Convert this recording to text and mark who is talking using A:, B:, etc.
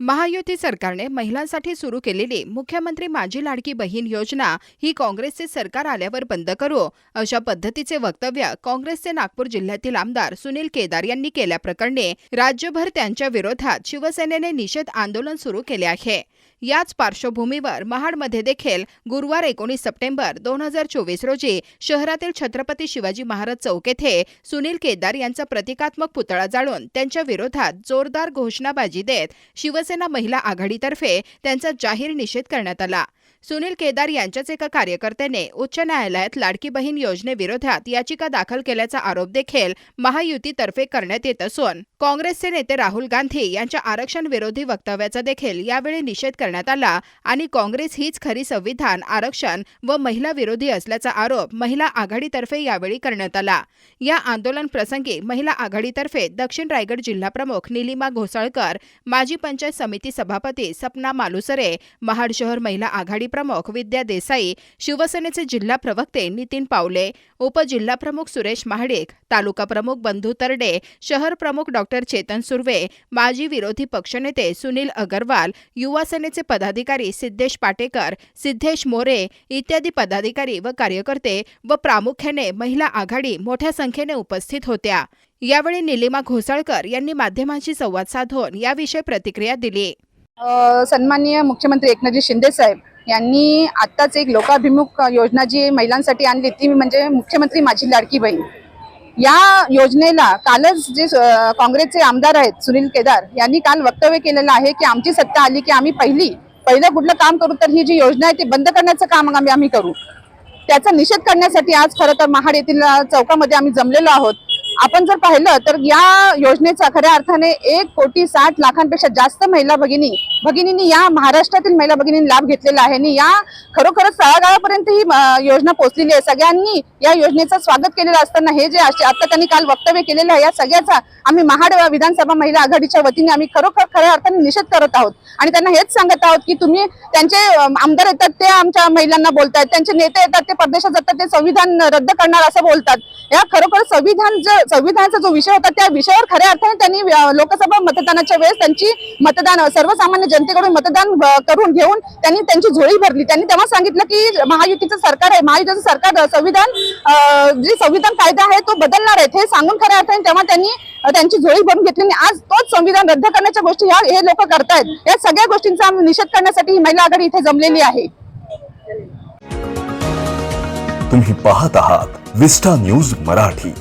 A: महायुती सरकारने महिलांसाठी सुरू केलेली मुख्यमंत्री माझी लाडकी बहीण योजना ही काँग्रेसचे सरकार आल्यावर बंद करू अशा पद्धतीचे वक्तव्य काँग्रेसचे नागपूर जिल्ह्यातील आमदार सुनील केदार यांनी केल्याप्रकरणी राज्यभर त्यांच्या विरोधात शिवसेनेने निषेध आंदोलन सुरू केले आहे. याच पार्श्वभूमीवर महाडमध्ये देखील गुरुवार एकोणीस सप्टेंबर दोन हजार चोवीस रोजी शहरातील छत्रपती शिवाजी महाराज चौक येथे सुनील केदार यांचा प्रतिकात्मक पुतळा जाळून त्यांच्या विरोधात जोरदार घोषणाबाजी देत शिवसेना महिला आघाडीतर्फे त्यांचा जाहीर निषेध करण्यात आला. सुनील केदार यांच्याच एका कार्यकर्त्याने उच्च न्यायालयात लाडकी बहीण योजनेविरोधात याचिका दाखल केल्याचा आरोप देखील महायुतीतर्फे करण्यात येत असून काँग्रेसचे नेते राहुल गांधी यांच्या आरक्षण विरोधी वक्तव्याचा देखील यावेळी निषेध करण्यात आला आणि काँग्रेस हीच खरी संविधान आरक्षण व महिला विरोधी असल्याचा आरोप महिला आघाडीतर्फे यावेळी करण्यात आला. या आंदोलन प्रसंगी महिला आघाडीतर्फे दक्षिण रायगड जिल्हा प्रमुख निलिमा घोसाळकर माजी पंचायत समिती सभापती सपना मालुसरे महाड शहर महिला आघाडी प्रमुख विद्या देसाई शिवसेनेचे जिल्हा प्रवक्ते नितीन पावले उपजिल्हाप्रमुख सुरेश महाडिक तालुका प्रमुख बंधू तरडे शहर प्रमुख डॉक्टर चेतन सुर्वे माजी विरोधी पक्षनेते सुनील अगरवाल युवा सेनेचे पदाधिकारी सिद्धेश पाटेकर सिद्धेश मोरे इत्यादी पदाधिकारी व कार्यकर्ते व प्रामुख्याने महिला आघाडी मोठ्या संख्येने उपस्थित होत्या. यावेळी निलिमा घोसाळकर यांनी माध्यमांशी संवाद साधून याविषयी प्रतिक्रिया दिली.
B: सन्माननीय मुख्यमंत्री एकनाथजी शिंदे साहेब यांनी आत्ताच एक लोकाभिमुख योजना जी महिलांसाठी आणली ती म्हणजे मुख्यमंत्री माझी लाडकी बहीण. या योजनेला कालच जे काँग्रेसचे आमदार आहेत सुनील केदार यांनी काल वक्तव्य केलेलं आहे की आमची सत्ता आली की आम्ही पहिली पहिलं कुठलं काम करू तर ही जी योजना आहे ती बंद करण्याचं काम आम्ही आम्ही करू. त्याचा निषेध करण्यासाठी आज खरं तर महाड येथील चौकामध्ये आम्ही जमलेलो आहोत. आपण जर पाहिलं तर या योजनेचा खऱ्या अर्थाने एक कोटी साठ लाखांपेक्षा जास्त महिला भगिनी भगिनींनी या महाराष्ट्रातील महिला भगिनींनी लाभ घेतलेला आहे. आणि या खरोखरच तळागाळापर्यंत ही योजना पोहोचलेली आहे. सगळ्यांनी या योजनेचं स्वागत केलेलं असताना हे जे असे- आता त्यांनी काल वक्तव्य केलेलं आहे या सगळ्याचा आम्ही महाड विधानसभा महिला आघाडीच्या वतीने आम्ही खरोखर खऱ्या अर्थाने निषेध करत आहोत. आणि त्यांना हेच सांगत आहोत की तुम्ही त्यांचे आमदार येतात ते आमच्या महिलांना बोलतात त्यांचे नेते येतात ते परदेशात जातात ते संविधान रद्द करणार असं बोलतात. या खरोखर संविधान जे संविधानाचा जो विषय होता त्या विषयावर खऱ्या अर्थाने त्यांनी लोकसभा मतदानाच्या वेळेस त्यांची मतदान सर्वसामान्य जनतेकडून मतदान करून घेऊन त्यांनी त्यांची झोळी भरली. त्यांनी तेव्हा सांगितलं की महायुतीचं सरकार आहे महायुतीचं सरकार संविधान जे संविधान कायदा आहे तो बदलणार आहे. हे सांगून खऱ्या अर्थाने तेव्हा त्यांनी त्यांची झोळी भरून घेतली आणि आज तोच संविधान रद्द करण्याच्या गोष्टी ह्या हे लोक करतायत. या सगळ्या गोष्टींचा निषेध करण्यासाठी ही महिला आघाडी इथे जमलेली आहे.
C: तुम्ही पाहत आहात विस्टा न्यूज मराठी.